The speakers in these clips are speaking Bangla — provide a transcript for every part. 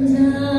Now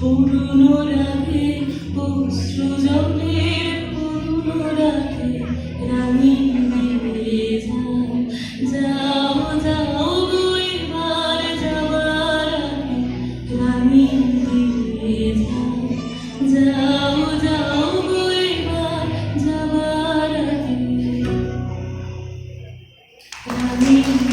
পুরনো রাতে অশ্রু জলে পুরনো রাতে রানী নেমে যাও যাও যাও দুইবার যাবার রানী নেমে যাও যাও যাও দুইবার যাবার রানী